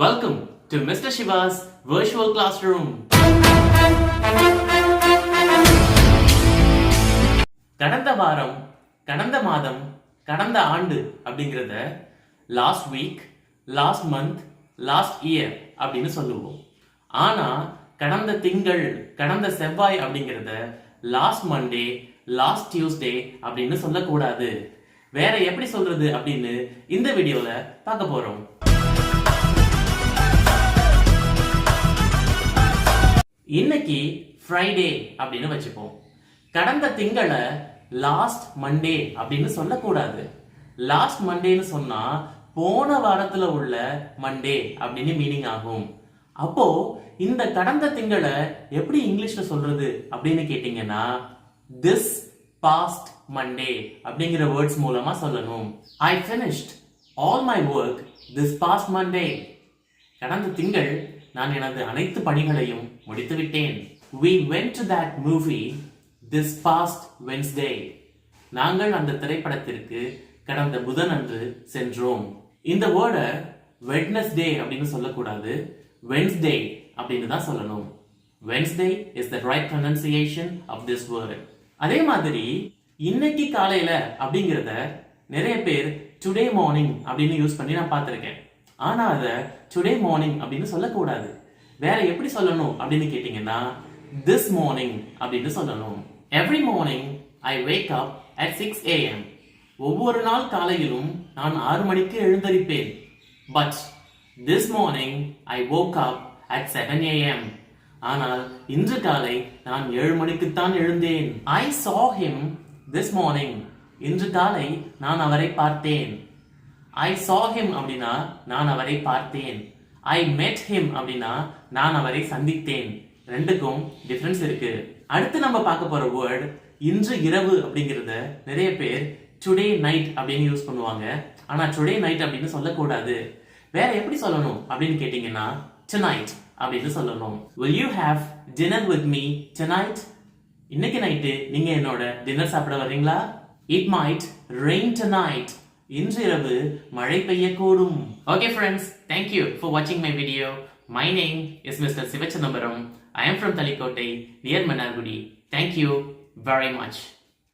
Welcome to Mr. Shiva's virtual classroom. கடந்த வாரம் கடந்த மாதம் கடந்த ஆண்டு அப்படிங்கிறத last week last month last year அப்படின்னு சொல்லுவோம் ஆனா கடந்த திங்கள் கடந்த செவ்வாய் அப்படிங்கிறத லாஸ்ட் மண்டே லாஸ்ட் டியூஸ்டே அப்படின்னு சொல்லக்கூடாது வேற எப்படி சொல்றது அப்படின்னு இந்த வீடியோல பார்க்க போறோம் இன்னைக்கு ஃப்ரைடே அப்படின்னு வச்சுப்போம். கடந்த திங்களை லாஸ்ட் மண்டே அப்படின்னு சொல்லக்கூடாது. லாஸ்ட் மண்டேன்னு சொன்னா போன வாரத்துல உள்ள மண்டே அப்படின்னு மீனிங் ஆகும். அப்போ இந்த கடந்த திங்களை எப்படி இங்கிலீஷ்ல சொல்றது அப்படின்னு கேட்டீங்கன்னா திஸ் பாஸ்ட் மண்டே அப்படிங்கிற வேர்ட்ஸ் மூலமா சொல்லணும். I finished all my work this past Monday கடந்த திங்கள் நான் எனது அனைத்து பணிகளையும் முடித்துவிட்டேன். We went to that movie this past Wednesday நாங்கள் அந்த திரைப்படத்திற்கு கடந்த புதன் அன்று சென்றோம். இந்த வேர்டை வெட்னஸ்டே அப்படின்னு சொல்லக்கூடாது. வென்ஸ்டே அப்படின்னு தான் சொல்லணும். Wednesday is the right pronunciation of this word அதே மாதிரி இன்னைக்கு காலையில அப்படிங்கிறத நிறைய பேர் டுடே மார்னிங் அப்படின்னு யூஸ் பண்ணி நான் பார்த்துருக்கேன். ஆனால் அதை டுடே மார்னிங் அப்படின்னு சொல்லக்கூடாது. வேற எப்படி சொல்லணும் அப்படின்னு கேட்டிங்கன்னா திஸ் மார்னிங் அப்படின்னு சொல்லணும். Every morning I wake up at six AM ஒவ்வொரு நாள் காலையிலும் நான் ஆறு மணிக்கு எழுந்தரிப்பேன். But this morning I woke up at seven AM ஆனால் இன்று காலை நான் ஏழு மணிக்குத்தான் எழுந்தேன். ஐ சா ஹிம் திஸ் மார்னிங் இன்று காலை நான் அவரை பார்த்தேன். ஐ சா ஹிம் அப்படின்னா நான் அவரை பார்த்தேன். ஐ மெட் ஹிம் அப்படின்னா நான் அவரை சந்தித்தேன். ரெண்டுக்கும் டிஃப்ரென்ஸ் இருக்கு. அடுத்து நம்ம பார்க்க போற வேர்ட் இன்று இரவு அப்படிங்கிறத நிறைய பேர் டுடே நைட் அப்படின்னு யூஸ் பண்ணுவாங்க. ஆனா டுடே நைட் அப்படின்னு சொல்லக்கூடாது. வேற எப்படி சொல்லணும் அப்படின்னு கேட்டீங்கன்னா tonight அப்படின்னு சொல்லணும். Will you have dinner with me tonight? இன்னைக்கு நைட்டு நீங்க என்னோட டின்னர் சாப்பிட வர்றீங்களா? It might rain tonight. இன்றிரவு மழை பெய்யக்கூடும். Okay friends thank you for வாட்சிங் my video my name is mister Sivachidambaram I am from Thalikkottai near Mannargudi thank you very much